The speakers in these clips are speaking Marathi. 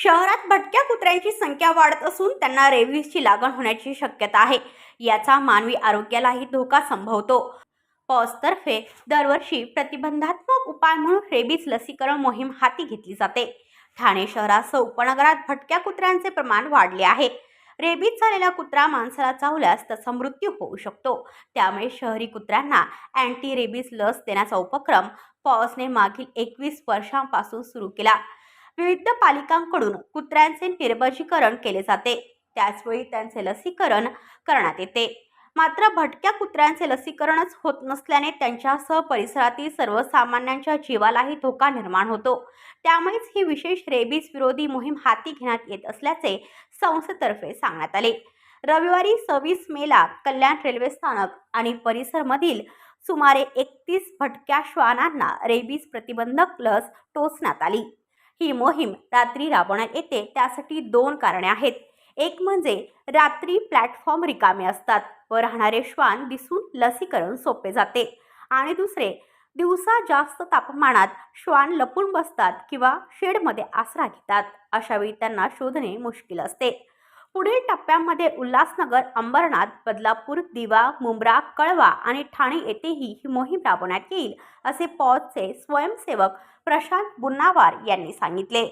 शहरात भटक्या कुत्र्यांची संख्या वाढत असून त्यांना रेबीजची लागण होण्याची शक्यता आहे. याचा मानवी आरोग्यालाही धोका संभवतो. पॉसतर्फे दरवर्षी प्रतिबंधात्मक उपाय म्हणून रेबीज लसीकरण मोहीम हाती घेतली जाते. ठाणे शहरासह उपनगरात भटक्या कुत्र्यांचे प्रमाण वाढले आहे. रेबीज झालेला कुत्रा माणसाला चावल्यास त्याचा मृत्यू होऊ शकतो. त्यामुळे शहरी कुत्र्यांना अँटी रेबीज लस देण्याचा उपक्रम पॉसने मागील एकवीस वर्षांपासून सुरू केला. विविध पालिकांकडून कुत्र्यांचे निर्बजीकरण केले जाते. त्याचवेळी त्यांचे लसीकरण करण्यात येते. मात्र भटक्या कुत्र्यांचे लसीकरणच होत नसल्याने त्यांच्यासह परिसरातील सर्वसामान्यांच्या जीवालाही धोका निर्माण होतो. त्यामुळेच ही विशेष रेबीज विरोधी मोहीम हाती घेण्यात येत असल्याचे संस्थेतर्फे सांगण्यात आले. रविवारी सव्वीस मेला कल्याण रेल्वे स्थानक आणि परिसरमधील सुमारे एकतीस भटक्या श्वानांना रेबीज प्रतिबंधक लस टोचण्यात आली. ही मोहीम रात्री राबवण्यात येते त्यासाठी दोन कारणे आहेत. एक म्हणजे रात्री प्लॅटफॉर्म रिकामे असतात व राहणारे श्वान दिसून लसीकरण सोपे जाते. आणि दुसरे दिवसा जास्त तापमानात श्वान लपून बसतात किंवा शेडमध्ये आसरा घेतात अशावेळी त्यांना शोधणे मुश्किल असते. पुढील टप्प्यामध्ये उल्हासनगर अंबरनाथ बदलापूर दिवा मुंब्रा कळवा आणि ठाणे येथेही ही मोहीम राबवण्यात येईल असे पॉजचे स्वयंसेवक प्रशांत बुन्नावार यांनी सांगितले.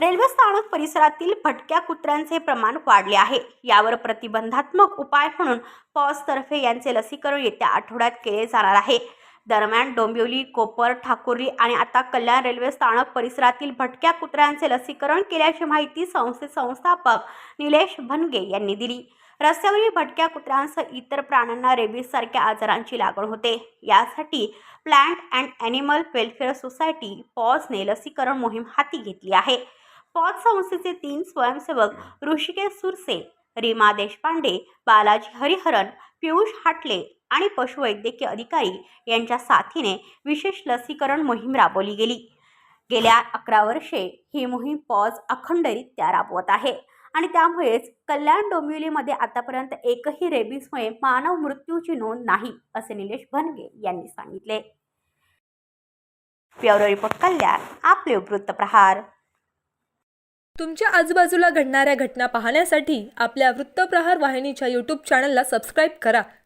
रेल्वे स्थानक परिसरातील भटक्या कुत्र्यांचे प्रमाण वाढले आहे. यावर प्रतिबंधात्मक उपाय म्हणून पॉजतर्फे यांचे लसीकरण येत्या आठवड्यात केले जाणार आहे. दरम्यान डोंबिवली कोपर ठाकुर्ली आणि आता कल्याण रेल्वे स्थानक परिसरातील भटक्या कुत्र्यांचे लसीकरण केल्याची माहिती संस्थे संस्थापक निलेश भनगे यांनी दिली. रस्त्यावरील भटक्या कुत्र्यांसह इतर प्राण्यांना रेबीजसारख्या आजारांची लागण होते. यासाठी plant and animal welfare society पॉजने लसीकरण मोहीम हाती घेतली आहे. पॉज संस्थेचे तीन स्वयंसेवक ऋषिकेश सुरसे रीमा देशपांडे बालाजी हरिहरन पियुष हाटले आणि पशुवैद्यकीय अधिकारी यांच्या साथीने विशेष लसीकरण मोहीम राबवली गेली. गेल्या अकरा वर्षे ही मोहीम पॉज अखंडरित्या राबवत आहे आणि त्यामुळेच कल्याण डोंबिवलीमध्ये आतापर्यंत एकही रेबीजमुळे मानव मृत्यूची नोंद नाही असे निलेश भनगे यांनी सांगितले. ब्युरो रिपोर्ट कल्याण आपले वृत्तप्रहार तुमच्या आजूबाजूला घडणाऱ्या घटना पाहण्यासाठी आपल्या वृत्तप्रहार वाहिनीच्या यूट्यूब चॅनलला सबस्क्राईब करा.